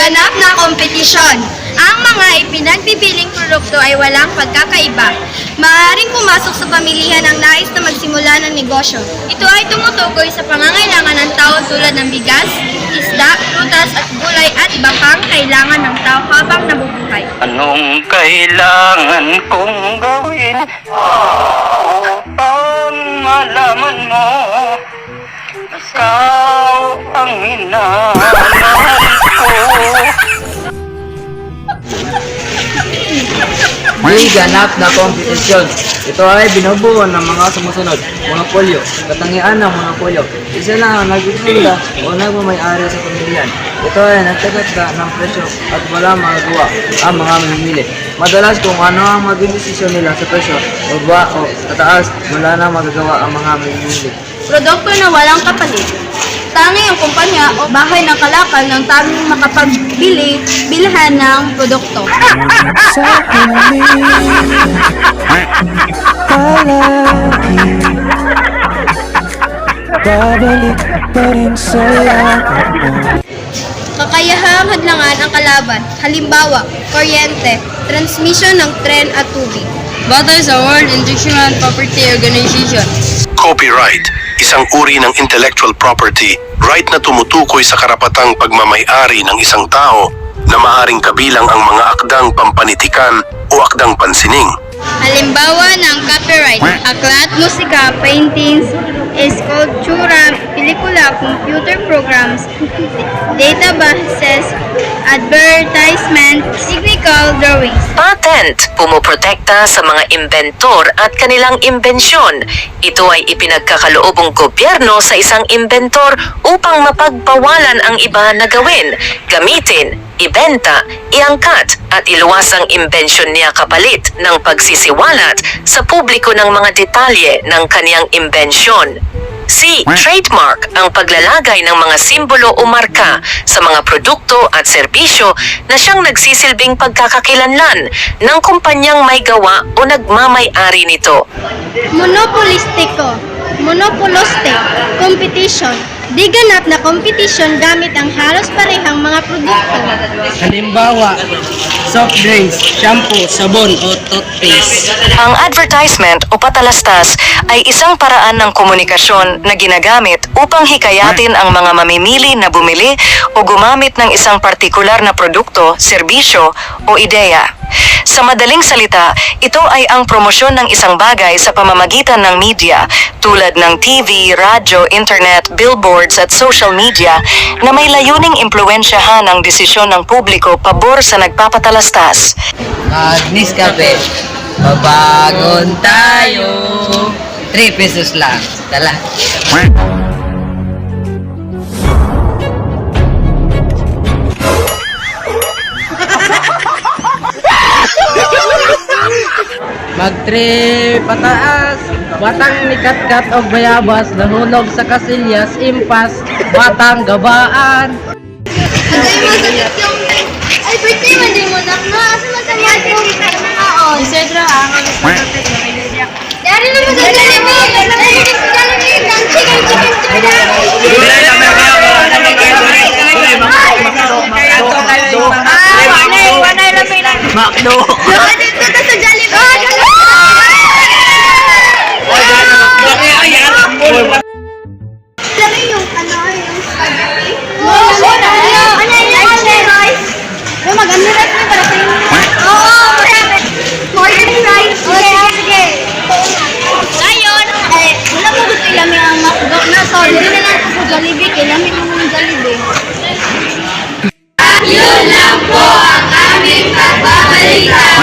ganap na kompetisyon. Ang mga ipinagbibiling produkto ay walang pagkakaiba. Maaaring pumasok sa pamilihan ang nais na magsimula ng negosyo. Ito ay tumutukoy sa pangangailangan ng tao tulad ng bigas, isda, prutas at gulay at iba pang kailangan ng tao habang nabubuhay. Anong kailangan kong gawin upang malaman mo ikaw ang hinahanap ko? May ganap na kompetisyon. Ito ay binubuo ng mga sumusunod. Monopolyo. Katangian ng monopolyo. Isa lang ang nagtitinda o nagmamayari sa pamilyan. Ito ay nagtagatda ng presyo at wala magagawa ang mga mamimili. Madalas kung ano ang maging desisyon nila sa presyo, baba o tataas, wala na magagawa ang mga mamimili. Produkto na walang kapalit. Tanging ang kumpanya o bahay ng kalakal ng tanging makapagbili, bilhan ng produkto. sa Babalik pa rin sa yakap mo Kakayahang hadlangan ang kalaban, halimbawa, kuryente, transmission ng tren at tubig. Batay sa World Intellectual Property Organization. Copyright, isang uri ng intellectual property, right na tumutukoy sa karapatang pagmamayari ng isang tao na maaring kabilang ang mga akdang pampanitikan o akdang pansining. Halimbawa ng copyright, aklat, musika, paintings, eskultura, pelikula, computer programs, databases, advertisement, technical drawings. Patent, pumuprotekta sa mga inventor at kanilang imbensyon. Ito ay ipinagkakaloobong gobyerno sa isang inventor upang mapagbawalan ang iba na gawin, gamitin, ibenta, iangkat at iluwas ang imbensyon niya kapalit ng pagsisiwalat sa publiko ng mga detalye ng kaniyang imbensyon. C. Trademark ang paglalagay ng mga simbolo o marka sa mga produkto at serbisyo na siyang nagsisilbing pagkakakilanlan ng kumpanyang may gawa o nagmamay-ari nito. Monopolistiko, monopolistic, competition, di ganap na competition gamit ang halos parehang mga produkto. Halimbawa, soft drinks, shampoo, sabon o toothpaste. Ang advertisement o patalastas ay isang paraan ng komunikasyon na ginagamit upang hikayatin ang mga mamimili na bumili o gumamit ng isang partikular na produkto, serbisyo o ideya. Sa madaling salita, ito ay ang promosyon ng isang bagay sa pamamagitan ng media tulad ng TV, radyo, internet, billboards at social media na may layuning impluensyahan ang desisyon ng publiko pabor sa nagpapatalastas. Agnis Cafe. Babagon tayo. 3 pesos lang. Dala. Magtre pataas, batang nikatkat og bayabas, nahulog sa kasilyas, impas, batang gabaan. Ay, birthday mo din mo na. No, asa man niya yung kaon? Isedra, ang Dari na mo sa dali mo. Dari na sa dali mo. Chicken, chicken, chicken. Ah, wanay, wanay lang may lang. Makdo. yung ano, yung spaghetti? No. Ano yung onion rice? Yung mag-onion rice na marami. Modern rice. Okay, sige. Ngayon, eh, wala mo gusto na. So, hindi na lang ako jalibi. Mo mong jalibi. Yun lang po ang aming pagbabalikan.